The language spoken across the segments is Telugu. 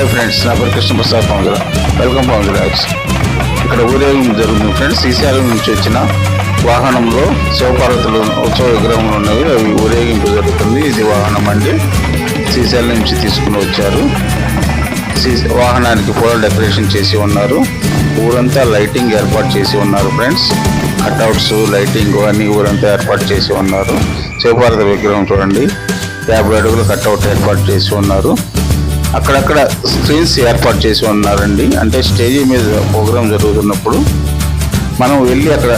హాయ్ ఫ్రెండ్స్ నా పేరు కృష్ణ ప్రసాద్ పవన్ వెల్కమ్ పవన్ రాజ్ ఇక్కడ ఊరేగింపు జరుగుతుంది ఫ్రెండ్స్ శ్రీశైలం నుంచి వచ్చిన వాహనంలో శివపార్వతులు ఉత్సవ విగ్రహములు ఉన్నవి అవి ఊరేగింపు జరుగుతుంది. ఇది వాహనం అండి. శ్రీశైలం నుంచి తీసుకుని వచ్చారు. వాహనానికి పూల డెకరేషన్ చేసి ఉన్నారు. ఊరంతా లైటింగ్ ఏర్పాటు చేసి ఉన్నారు ఫ్రెండ్స్. కట్అవుట్స్ లైటింగ్ అన్ని ఊరంతా ఏర్పాటు చేసి ఉన్నారు. శివపార్వతి విగ్రహం చూడండి. యాభై అడుగులు కట్అవుట్ ఏర్పాటు చేసి ఉన్నారు. అక్కడక్కడ స్క్రీన్స్ ఏర్పాటు చేసి ఉన్నారండి. అంటే స్టేజ్ మీద ప్రోగ్రామ్ జరుగుతున్నప్పుడు మనం వెళ్ళి అక్కడ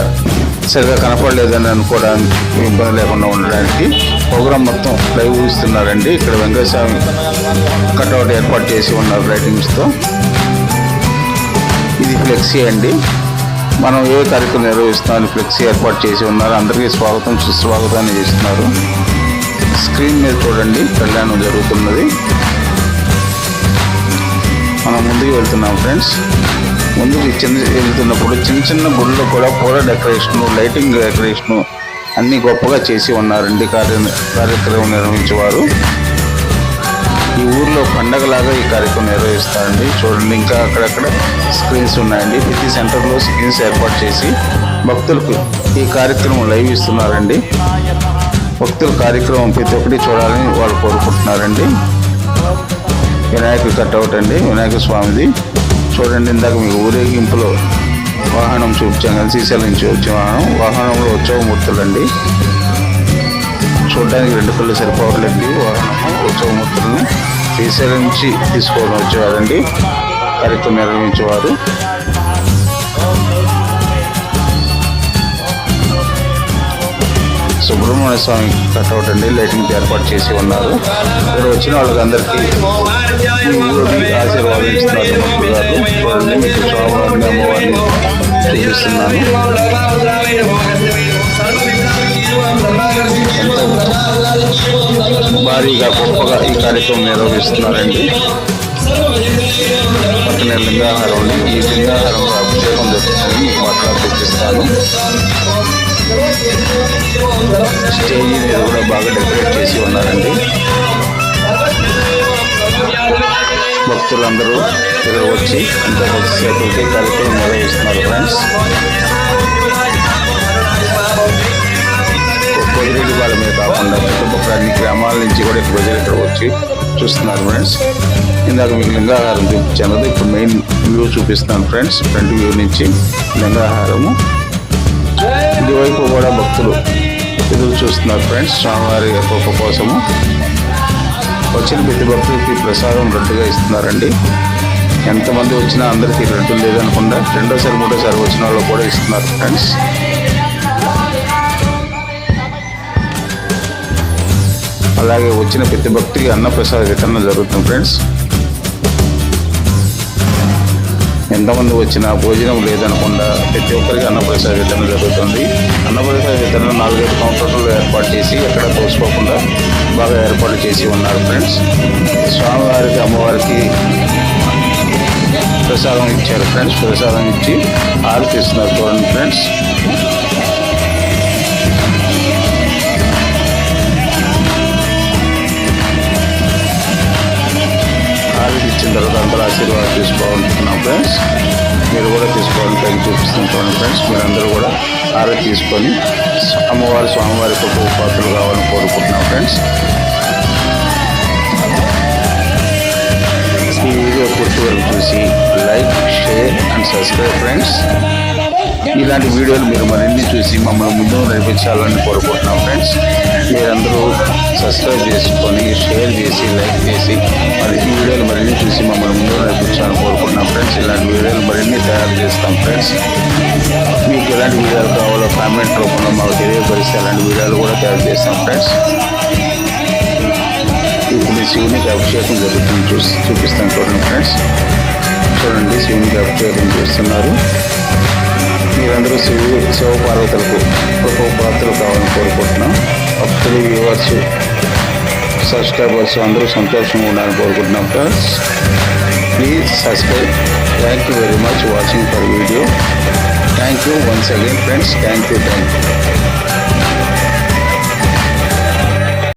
సరిగా కనపడలేదని అనుకోవడానికి ఇబ్బంది లేకుండా ఉండడానికి ప్రోగ్రామ్ మొత్తం లైవ్ ఇస్తున్నారండి ఇక్కడ వెంకటస్వామి కట్అవుట్ ఏర్పాటు చేసి ఉన్నారు లైటింగ్స్తో. ఇది ఫ్లెక్సీ అండి. మనం ఏ కార్యక్రమం నిర్వహిస్తున్నామని ఫ్లెక్సీ ఏర్పాటు చేసి ఉన్నారు. అందరికీ స్వాగతం సుస్వాగతాన్ని చేస్తున్నారు. స్క్రీన్ మీద చూడండి కళ్యాణం జరుగుతున్నది. మనం ముందుకు వెళ్తున్నాం ఫ్రెండ్స్ ముందుకు చిన్న వెళ్తున్నప్పుడు చిన్న చిన్న గుళ్ళు కూడా పూల డెకరేషన్ లైటింగ్ డెకరేషన్ అన్ని గొప్పగా చేసి ఉన్నారండి కార్య కార్యక్రమం నిర్వహించేవారు. ఈ ఊర్లో పండగలాగా ఈ కార్యక్రమం నిర్వహిస్తారండి. చూడండి ఇంకా అక్కడక్కడ స్క్రీన్స్ ఉన్నాయండి. ప్రతి సెంటర్లో స్క్రీన్స్ ఏర్పాటు చేసి భక్తులకు ఈ కార్యక్రమం లైవ్ ఇస్తున్నారండి. భక్తుల కార్యక్రమం ప్రతి ఒక్కటి చూడాలని వాళ్ళు కోరుకుంటున్నారండి. వినాయకుడు కట్అవుట్ అండి. వినాయక స్వామిది. చూడండి ఇందాక మీకు ఊరేగింపులో వాహనం చూపించాం కదా శ్రీశైలం నుంచి వచ్చే వాహనం. వాహనంలో ఉత్సవమూర్తులండి. చూడడానికి రెండు కళ్ళు సరిపోవట్లేదు వాహనము ఉత్సవమూర్తులను. శ్రీశైలం నుంచి తీసుకోవడం వచ్చేవారండి. కార్యక్రమం నిర్వహించేవారు. సుబ్రహ్మణ్య స్వామి కట్అవుట్ అండి. లైటింగ్ ఏర్పాటు చేసి ఉన్నారు. ఇక్కడ వచ్చిన వాళ్ళకి అందరికీ ఆశీర్వాదం ఇస్తున్నారు. చూడండి మీకు స్వామివారిని అమ్మవారిని చూపిస్తున్నాను భారీగా గొప్పగా ఈ కార్యక్రమం నిర్వహిస్తున్నారండి. పక్కనే లింగాహారం ఈ లింగాహారంలో అభిషేకం జరుగుతుంది మీకు మాట్లాడి చూపిస్తాను. స్టేజ్ మీద కూడా బాగా డెకరేట్ చేసి ఉన్నారండి. భక్తులందరూ ఇక్కడ వచ్చి ఇంత కొద్దిసేపటికి కార్యక్రమం నిర్వహిస్తున్నారు ఫ్రెండ్స్. పొదిరెడ్డి వాళ్ళ మీద కాకుండా చుట్టుపక్కల అన్ని గ్రామాల నుంచి కూడా ప్రజలు ఇక్కడ వచ్చి చూస్తున్నారు ఫ్రెండ్స్. ఇందాక మీకు లింగాహారం చూపించాను కదా ఇప్పుడు మెయిన్ వ్యూ చూపిస్తాను ఫ్రెండ్స్ ఫ్రంట్ వ్యూ నుంచి లింగాహారము. ఇటువైపు కూడా భక్తులు ఎదురు చూస్తున్నారు ఫ్రెండ్స్. స్వామివారి కృప కోసము వచ్చిన ప్రతి భక్తులకి ప్రసాదం రద్దుగా ఇస్తున్నారండి. ఎంతమంది వచ్చినా అందరికీ రద్దు లేదనకుండా రెండోసారి మూడోసారి వచ్చిన వాళ్ళు కూడా ఇస్తున్నారు ఫ్రెండ్స్. అలాగే వచ్చిన ప్రతి భక్తికి అన్నప్రసాద వితరణ జరుగుతుంది ఫ్రెండ్స్. ఎంతమంది వచ్చినా భోజనం లేదనకుండా ప్రతి ఒక్కరికి అన్నప్రసాద వితరణ జరుగుతుంది. అన్నప్రసాద వితరణ నాలుగైదు కౌంటర్లు ఏర్పాటు చేసి ఎక్కడ తోసుకోకుండా బాగా ఏర్పాటు చేసి ఉన్నారు ఫ్రెండ్స్. స్వామివారికి అమ్మవారికి ప్రసాదం ఇచ్చారు ఫ్రెండ్స్. ప్రసాదం ఇచ్చి ఆరతిస్తున్నారు చూడండి ఫ్రెండ్స్. ఇచ్చిన అందరూ ఆశీర్వాదం తీసుకోవాలనుకున్నాం ఫ్రెండ్స్. మీరు కూడా తీసుకోవాలని పైకి చూపిస్తాం ఫ్రెండ్స్. మీరందరూ కూడా ఆరో తీసుకొని అమ్మవారి స్వామివారి కుటుంబ పాత్రలు కావాలని కోరుకుంటున్నాం ఫ్రెండ్స్. ఈ వీడియో పూర్తి వరకు చూసి like share and subscribe friends. ఇలాంటి వీడియోలు మీరు మరిన్ని చూసి మమ్మల్ని ముందు నడిపించాలని కోరుకుంటున్నాం ఫ్రెండ్స్. మీరందరూ సబ్స్క్రైబ్ చేసుకొని షేర్ చేసి లైక్ చేసి మరి ఈ వీడియోలు మరిన్ని చూసి మమ్మల్ని ముందు నడిపించాలని కోరుకుంటున్నాం ఫ్రెండ్స్. ఇలాంటి వీడియోలు మరిన్ని తయారు చేస్తాం ఫ్రెండ్స్. మీకు ఎలాంటి వీడియోలు కావాలో కామెంట్ రూపంలో మాకు తెలియపరిస్తే అలాంటి వీడియోలు కూడా తయారు చేస్తాం ఫ్రెండ్స్. ఇప్పుడు శివునికి అభిషేకం జరుగుతుంది. చూసి చూపిస్తాను చూడండి ఫ్రెండ్స్. చూడండి శివునికి అభిషేకం చేస్తున్నారు. మీరందరూ శివు శివ పార్వతులకు గొప్ప పాత్రలు కావాలని కోరుకుంటున్నాం. భక్తులు వ్యూవర్స్ సబ్స్క్రైబర్స్ అందరూ సంతోషంగా ఉండాలని కోరుకుంటున్నాం friends please subscribe thank you very much watching for video thank you once again friends thank you thank you